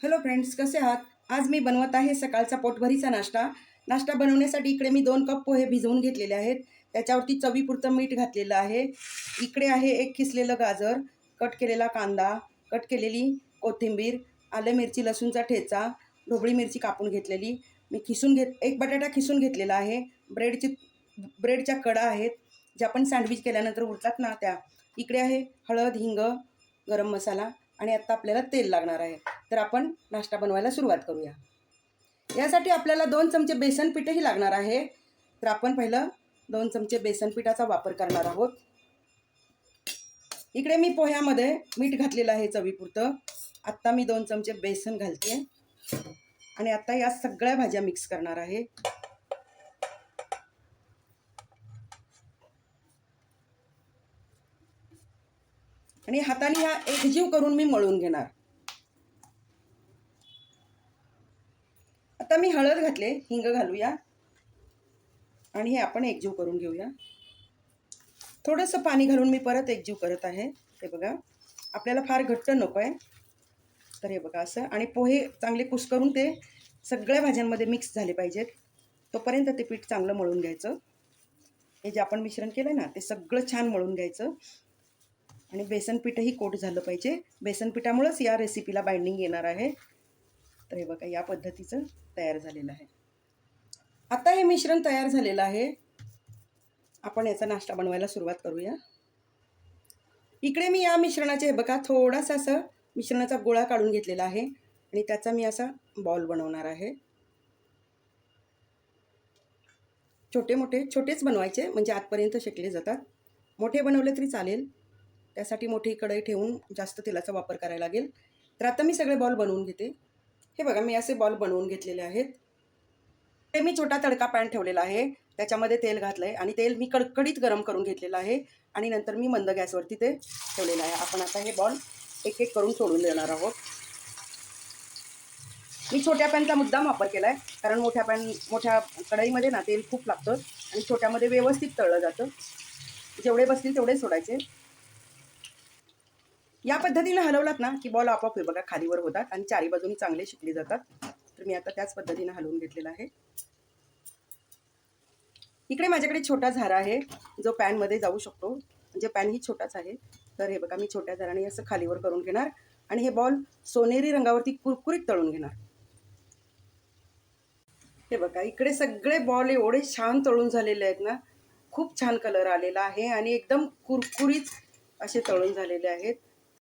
Hello friends कसे आहात? आज मी बनवत आहे सकाळचा पोटभरीचा नाश्ता. नाश्ता बनवण्यासाठी इकडे मी दोन कप पोहे भिजवून घेतलेले आहेत. त्याच्यावरती चवीपुरतं मीठ घातलेलं आहे. इकडे आहे एक खिसलेलं गाजर कट केलेला कांदा कट केलेली कोथिंबीर आलं मिरची लसूणचा ठेचा ढोबळी मिरची कापून घेतलेली. मी खिसून घेत एक बटाटा खिसून घेतलेला आहे. ब्रेडची ब्रेडच्या कडा आहेत ज्या आपण सँडविच केल्यानंतर उरतात ना त्या. इकडे आहे हळद हिंग गरम मसाला. आणि आत्ता आपल्याला तेल लागणार आहे. तर आपण नाश्ता बनवायला सुरुवात करूया. यासाठी आपल्याला दोन चमचे बेसन पीठही लागणार आहे. तर आपण पहिलं दोन चमचे बेसन पिठाचा वापर करणार आहोत. इकडे मी पोह्यामध्ये मीठ घातलेलं आहे चवीपुरतं. आत्ता मी दोन चमचे बेसन घालते. आणि आत्ता या सगळ्या भाज्या मिक्स करणार आहे. आणि हाताने ह्या एकजीव करून मी मळून घेणार. आता मी हळद घातले हिंग घालूया. आणि हे आपण एकजीव करून घेऊया. थोडंसं पाणी घालून मी परत एकजीव करत आहे. ते बघा आपल्याला फार घट्ट नको आहे. तर हे बघा असं. आणि पोहे चांगले कुस्करून ते सगळ्या भाज्यांमध्ये मिक्स झाले पाहिजेत. तोपर्यंत ते पीठ चांगलं मळून घ्यायचं. हे जे आपण मिश्रण केलं ना ते सगळं छान मळून घ्यायचं. आणि बेसनपीठही कोट झालं पाहिजे. बेसन पिठामुळंच या रेसिपीला बाइंडिंग येणार आहे. तर हे बघा या पद्धतीचं तयार झालेलं आहे. आता हे मिश्रण तयार झालेलं आहे. आपण याचा नाश्ता बनवायला सुरुवात करूया. इकडे मी या मिश्रणाचे हे बघा थोडासा असं मिश्रणाचा गोळा काढून घेतलेला आहे. आणि त्याचा मी असा बॉल बनवणार आहे. छोटे मोठे छोटेच बनवायचे म्हणजे आतपर्यंत शेकले जातात. मोठे बनवले तरी चालेल. त्यासाठी मोठी कढई ठेवून जास्त तेलाचा वापर करायला लागेल. तर आता मी सगळे बॉल बनवून घेते. हे बघा मी असे बॉल बनवून घेतलेले आहेत. ते मी छोटा तडका पॅन ठेवलेला आहे. त्याच्यामध्ये तेल घातलं आहे आणि तेल मी कडकडीत गरम करून घेतलेलं आहे आणि नंतर मी मंद गॅसवरती ते ठेवलेलं आहे. आपण आता हे बॉल एक एक करून सोडून देणार आहोत. मी छोट्या पॅनचा मुद्दाम वापर केला आहे कारण मोठ्या पॅन मोठ्या कढईमध्ये ना तेल खूप लागतं आणि छोट्यामध्ये व्यवस्थित तळलं जातं. जेवढे बसतील तेवढे सोडायचे. या पद्धतीने हलवलात ना की बॉल आपोआप हे बघा खालीवर होतात आणि चारी बाजूनी चांगले शिकले जातात. तर मी आता त्याच पद्धतीने हलवून घेतलेला आहे. इकडे माझ्याकडे छोटा झारा आहे जो पॅनमध्ये जाऊ शकतो. म्हणजे पॅन ही छोटाच आहे. तर हे बघा मी छोट्या झाराने असं खालीवर करून घेणार आणि हे बॉल सोनेरी रंगावरती कुरकुरीत तळून घेणार. हे बघा इकडे सगळे बॉल एवढे छान तळून झालेले आहेत ना. खूप छान कलर आलेला आहे आणि एकदम कुरकुरीत असे तळून झालेले आहेत.